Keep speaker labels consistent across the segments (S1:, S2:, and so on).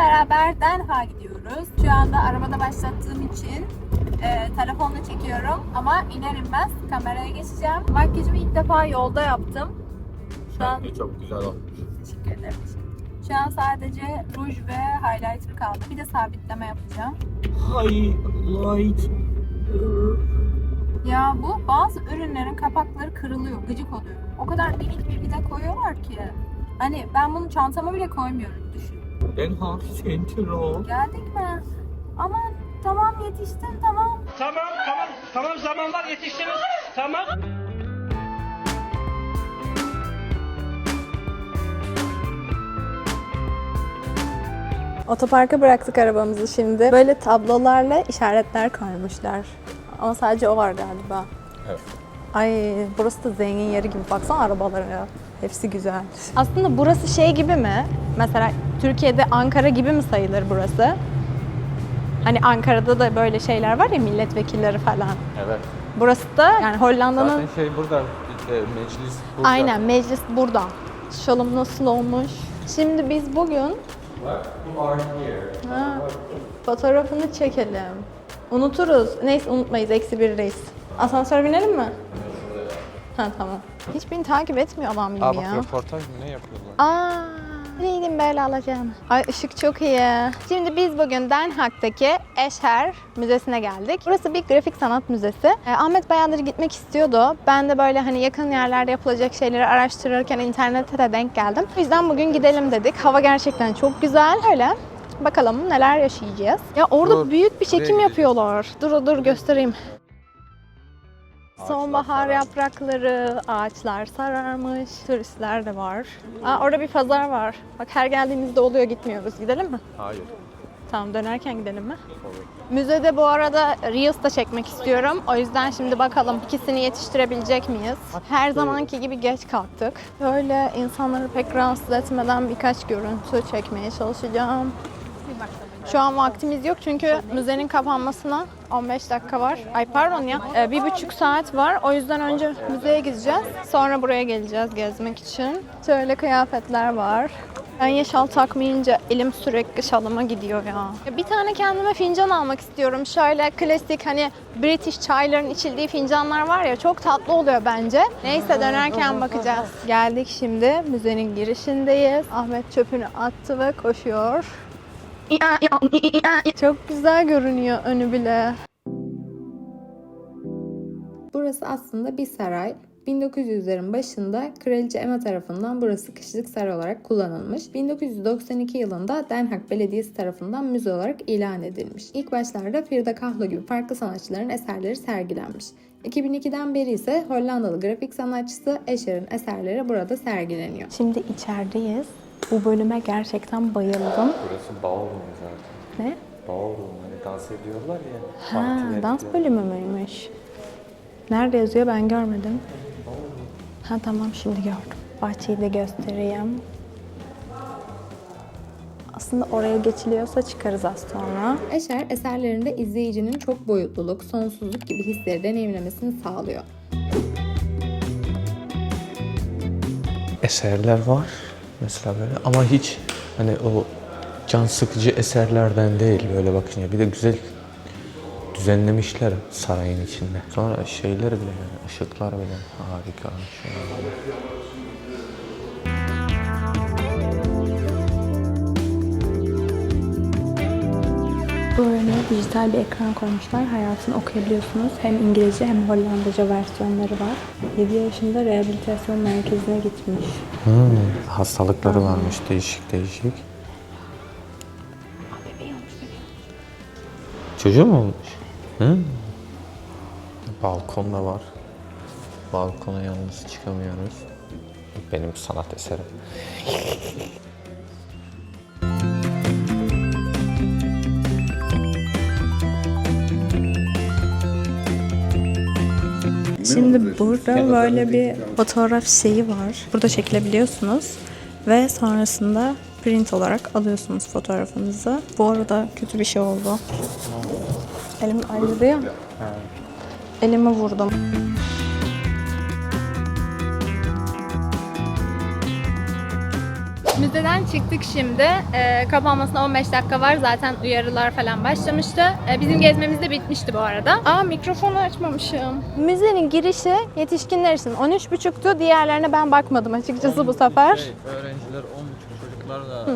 S1: beraber Den Haag'a gidiyoruz. Şu anda arabada başlattığım için e, telefonla çekiyorum ama iner inmez kameraya geçeceğim. Makyajımı ilk defa yolda yaptım. Şu an
S2: çok güzel olmuş.
S1: teşekkür ederim. Şu an sadece ruj ve highlighter kaldı. Bir de sabitleme yapacağım.
S2: Highlight.
S1: Ya bu bazı ürünlerin kapakları kırılıyor, gıcık oluyor. O kadar minik bir vida koyuyorlar ki. Hani ben bunu çantama bile koymuyorum düşün.
S2: Den Haag Central.
S1: Geldik mi? Aman tamam yetiştim tamam.
S3: Tamam tamam tamam zaman var yetiştiniz. Tamam.
S1: Otoparka bıraktık arabamızı şimdi. Böyle tablolarla işaretler koymuşlar. Ama sadece o var galiba.
S2: Evet.
S1: Ay burası da zengin yeri gibi. Baksana arabalara. Hepsi güzel. Aslında burası şey gibi mi? Mesela Türkiye'de Ankara gibi mi sayılır burası? Hani Ankara'da da böyle şeyler var ya milletvekilleri falan.
S2: Evet.
S1: Burası da yani Hollanda'nın
S2: Zaten şey burada e, meclis burada.
S1: aynen meclis burada. Şalım nasıl olmuş? Şimdi biz bugün
S2: here.
S1: Ha, fotoğrafını çekelim. Unuturuz. Neyse unutmayız. Eksi birdeyiz. Asansöre binelim mi? Ha tamam. Hiçbirini takip etmiyor adam gibi
S2: Aa bak
S1: ya.
S2: röportaj mı ne yapıyorlar?
S1: Aa, neydim böyle alacağım. Ay ışık çok iyi. Şimdi biz bugün Den Haag'taki Escher Müzesi'ne geldik. Burası bir grafik sanat müzesi. Ee, Ahmet bayağıdır gitmek istiyordu. Ben de böyle hani yakın yerlerde yapılacak şeyleri araştırırken internette de denk geldim. O yüzden bugün gidelim dedik. Hava gerçekten çok güzel. Öyle bakalım neler yaşayacağız. Ya orada
S2: Dur,
S1: büyük bir çekim yapıyorlar. Dur dur göstereyim. Sonbahar yaprakları, ağaçlar sararmış, turistler de var. Aa, orada bir pazar var. Bak her geldiğimizde oluyor gitmiyoruz. Gidelim mi?
S2: Hayır.
S1: Tamam dönerken gidelim mi?
S2: Olur.
S1: Müzede bu arada Reels da çekmek istiyorum. O yüzden şimdi bakalım ikisini yetiştirebilecek miyiz? Her zamanki gibi geç kalktık. Böyle insanları pek rahatsız etmeden birkaç görüntü çekmeye çalışacağım. Şu an vaktimiz yok çünkü müzenin kapanmasına 15 dakika var. Ay pardon ya, e, bir buçuk saat var. O yüzden önce müzeye gideceğiz. Sonra buraya geleceğiz gezmek için. Şöyle kıyafetler var. Ben yeşal takmayınca elim sürekli şalıma gidiyor. Ya Bir tane kendime fincan almak istiyorum. Şöyle klasik hani British çayların içildiği fincanlar var ya çok tatlı oluyor bence. Neyse dönerken bakacağız. Geldik şimdi müzenin girişindeyiz. Ahmet çöpünü attı ve koşuyor. Çok güzel görünüyor önü bile. Burası aslında bir saray. 1900'lerin başında Kraliçe Emma tarafından burası kışlık saray olarak kullanılmış. 1992 yılında Den Haag Belediyesi tarafından müze olarak ilan edilmiş. İlk başlarda Frida Kahlo gibi farklı sanatçıların eserleri sergilenmiş. 2002'den beri ise Hollandalı grafik sanatçısı Escher'in eserleri burada sergileniyor. Şimdi içerideyiz. Bu bölüme gerçekten bayıldım.
S2: Burası ballroom zaten.
S1: Ne?
S2: Ballroom hani dans ediyorlar ya.
S1: Ha, dans bölümü müymüş? Nerede yazıyor ben görmedim. Ha tamam şimdi gördüm. Bahçeyi de göstereyim. Aslında oraya geçiliyorsa çıkarız az sonra. Eşer eserlerinde izleyicinin çok boyutluluk, sonsuzluk gibi hisleri deneyimlemesini sağlıyor.
S4: eserler var mesela böyle ama hiç hani o can sıkıcı eserlerden değil böyle bakın ya bir de güzel düzenlemişler sarayın içinde. Sonra şeyler bile yani ışıklar bile harika. Şöyle.
S5: Böyle dijital bir ekran koymuşlar. Hayatını okuyabiliyorsunuz. Hem İngilizce hem Hollandaca versiyonları var. 7 yaşında rehabilitasyon merkezine gitmiş.
S4: Hmm, hastalıkları varmış değişik değişik. Çocuğu mu olmuş? Hı? Balkonda var. Balkona yalnız çıkamıyoruz. Benim sanat eserim.
S5: Şimdi burada böyle bir fotoğraf şeyi var. Burada çekilebiliyorsunuz. Ve sonrasında print olarak alıyorsunuz fotoğrafınızı. Bu arada kötü bir şey oldu. Elim acıdı ya. Elimi vurdum.
S1: Müzeden çıktık şimdi. Ee, kapanmasına 15 dakika var. Zaten uyarılar falan başlamıştı. Ee, bizim gezmemiz de bitmişti bu arada. Aa mikrofonu açmamışım. Müzenin girişi yetişkinler için 13.30'tu. Diğerlerine ben bakmadım açıkçası bu sefer.
S4: Şey, öğrenciler 10.5 çocuklar da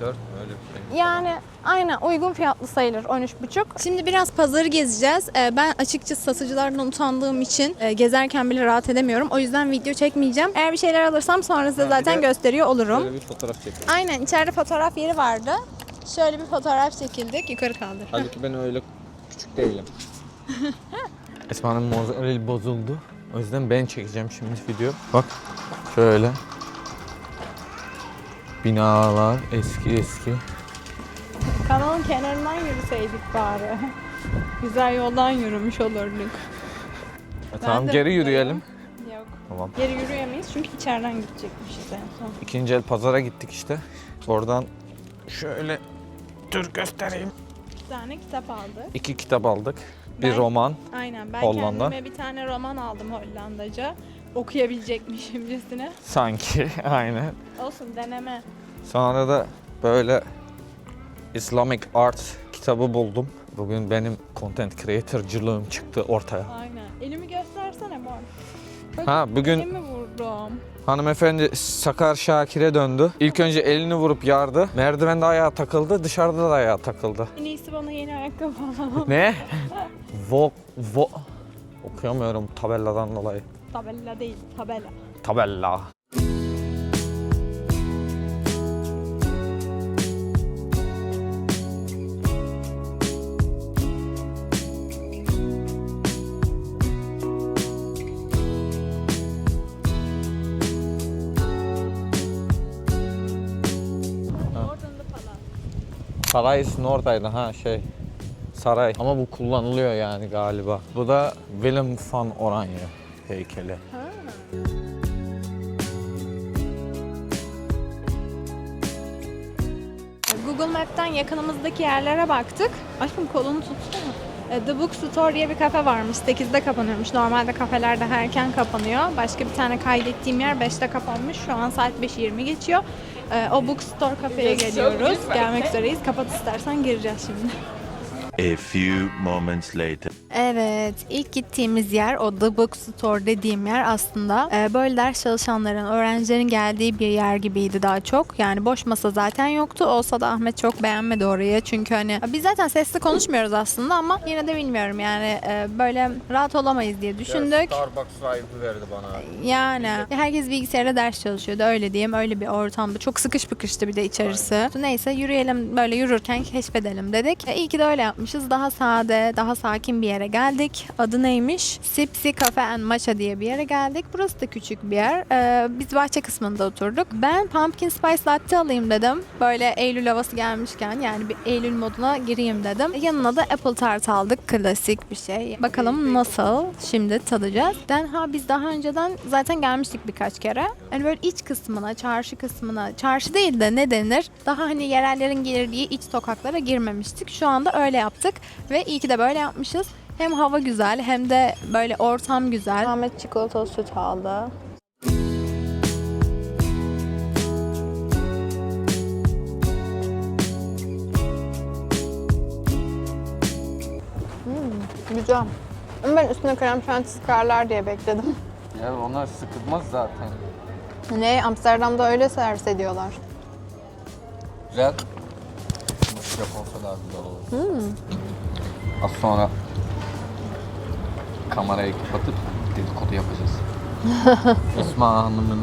S4: 4 öyle bir şey.
S1: Yani aynen uygun fiyatlı sayılır 13.5. Şimdi biraz pazarı gezeceğiz. Ee, ben açıkçası satıcılardan utandığım için e, gezerken bile rahat edemiyorum. O yüzden video çekmeyeceğim. Eğer bir şeyler alırsam sonra size zaten gösteriyor olurum.
S4: Böyle bir fotoğraf çekelim.
S1: Aynen içeride fotoğraf yeri vardı. Şöyle bir fotoğraf çekildik. Yukarı kaldır.
S4: Halbuki ben öyle küçük değilim. Esma'nın morali bozuldu. O yüzden ben çekeceğim şimdi video. Bak şöyle. Binalar eski eski.
S1: Kanalın kenarından yürüseydik bari. Güzel yoldan yürümüş olurduk.
S4: E, tamam
S1: de
S4: geri yürüyelim.
S1: Yok.
S4: Tamam.
S1: Geri yürüyemeyiz çünkü içeriden gidecekmişiz en son.
S4: İkinci el pazara gittik işte. Oradan şöyle tür göstereyim.
S1: Bir tane kitap aldık.
S4: İki kitap aldık. Bir
S1: Ben-
S4: roman.
S1: Aynen ben
S4: Hollanda.
S1: kendime bir tane roman aldım Hollandaca. Okuyabilecekmişimcesine.
S4: Sanki aynen.
S1: Olsun deneme.
S4: Sonra da böyle Islamic Art kitabı buldum. Bugün benim content creator'cılığım çıktı ortaya.
S1: Aynen. Elimi göstersene bak. Bak,
S4: Ha bugün
S1: Elimi vurdum.
S4: hanımefendi Sakar Şakir'e döndü. İlk önce elini vurup yardı. Merdivende ayağa takıldı, dışarıda da ayağa takıldı.
S1: En iyisi bana yeni ayakkabı alalım.
S4: Ne? Vo, vo... Okuyamıyorum tabeladan dolayı.
S1: Tabela değil, tabela.
S4: Tabella. Saray'ın oradaydı ha şey. Saray. Ama bu kullanılıyor yani galiba. Bu da Willem van Oranje heykeli.
S1: Google Map'ten yakınımızdaki yerlere baktık. Aşkım kolunu tutsana. E, The Book Store diye bir kafe varmış. 8'de kapanıyormuş. Normalde kafeler daha erken kapanıyor. Başka bir tane kaydettiğim yer 5'te kapanmış. Şu an saat 5.20 geçiyor. E, O Book Store kafeye geliyoruz. Gelmek üzereyiz. Kapat istersen gireceğiz şimdi.
S6: A few moments later.
S1: Evet, ilk gittiğimiz yer o The Book Store dediğim yer aslında e, böyle ders çalışanların, öğrencilerin geldiği bir yer gibiydi daha çok. Yani boş masa zaten yoktu. Olsa da Ahmet çok beğenmedi orayı. Çünkü hani biz zaten sesli konuşmuyoruz aslında ama yine de bilmiyorum yani e, böyle rahat olamayız diye düşündük.
S4: Starbucks vibe'ı verdi bana.
S1: Yani herkes bilgisayarda ders çalışıyordu öyle diyeyim öyle bir ortamda çok sıkış bıkıştı bir de içerisi. Neyse yürüyelim böyle yürürken keşfedelim dedik. E, iyi ki de öyle yapmışız. Daha sade, daha sakin bir yere geldik. Adı neymiş? Sipsi Cafe and Matcha diye bir yere geldik. Burası da küçük bir yer. E, biz bahçe kısmında oturduk. Ben pumpkin spice latte alayım dedim. Böyle Eylül havası gelmişken yani bir Eylül moduna gireyim dedim. Yanına da apple tart aldık. Klasik bir şey. Bakalım nasıl? Şimdi tadacağız. Denha biz daha önceden zaten gelmiştik birkaç kere. Hani böyle iç kısmına, çarşı kısmına, çarşı değil de ne denir? Daha hani yerellerin girdiği iç sokaklara girmemiştik. Şu anda öyle yaptık ve iyi ki de böyle yapmışız. Hem hava güzel hem de böyle ortam güzel. Ahmet çikolatalı süt aldı. Güzel. Ama ben üstüne krem şanti sıkarlar diye bekledim.
S4: Ya onlar sıkılmaz zaten.
S1: Ne? Amsterdam'da öyle servis ediyorlar.
S4: Güzel. Japonsa daha güzel olur. Az sonra kamerayı kapatıp dedikodu yapacağız. Esma Hanım'ın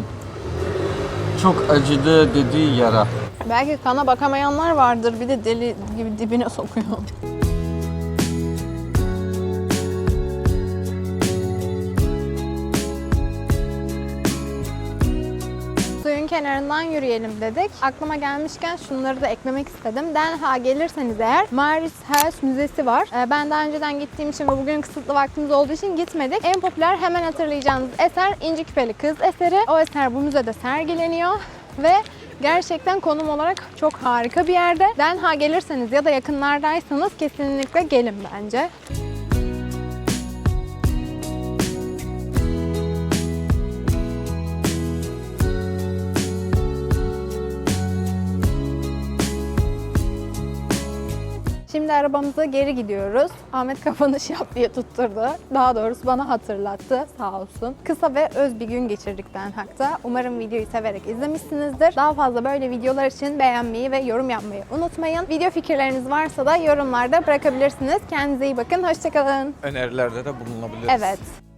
S4: çok acıdı dediği yara.
S1: Belki kana bakamayanlar vardır. Bir de deli gibi dibine sokuyor. Kenarından yürüyelim dedik. Aklıma gelmişken şunları da eklemek istedim. Den Haag gelirseniz eğer Maris Hels Müzesi var. Ee, Ben daha önceden gittiğim için ve bugün kısıtlı vaktimiz olduğu için gitmedik. En popüler hemen hatırlayacağınız eser İnci Küpeli Kız eseri. O eser bu müzede sergileniyor ve Gerçekten konum olarak çok harika bir yerde. Den Haag gelirseniz ya da yakınlardaysanız kesinlikle gelin bence. Şimdi arabamıza geri gidiyoruz. Ahmet kapanış yap diye tutturdu. Daha doğrusu bana hatırlattı sağ olsun. Kısa ve öz bir gün geçirdik Den Haag'da. Umarım videoyu severek izlemişsinizdir. Daha fazla böyle videolar için beğenmeyi ve yorum yapmayı unutmayın. Video fikirleriniz varsa da yorumlarda bırakabilirsiniz. Kendinize iyi bakın. Hoşçakalın.
S2: Önerilerde de bulunabiliriz.
S1: Evet.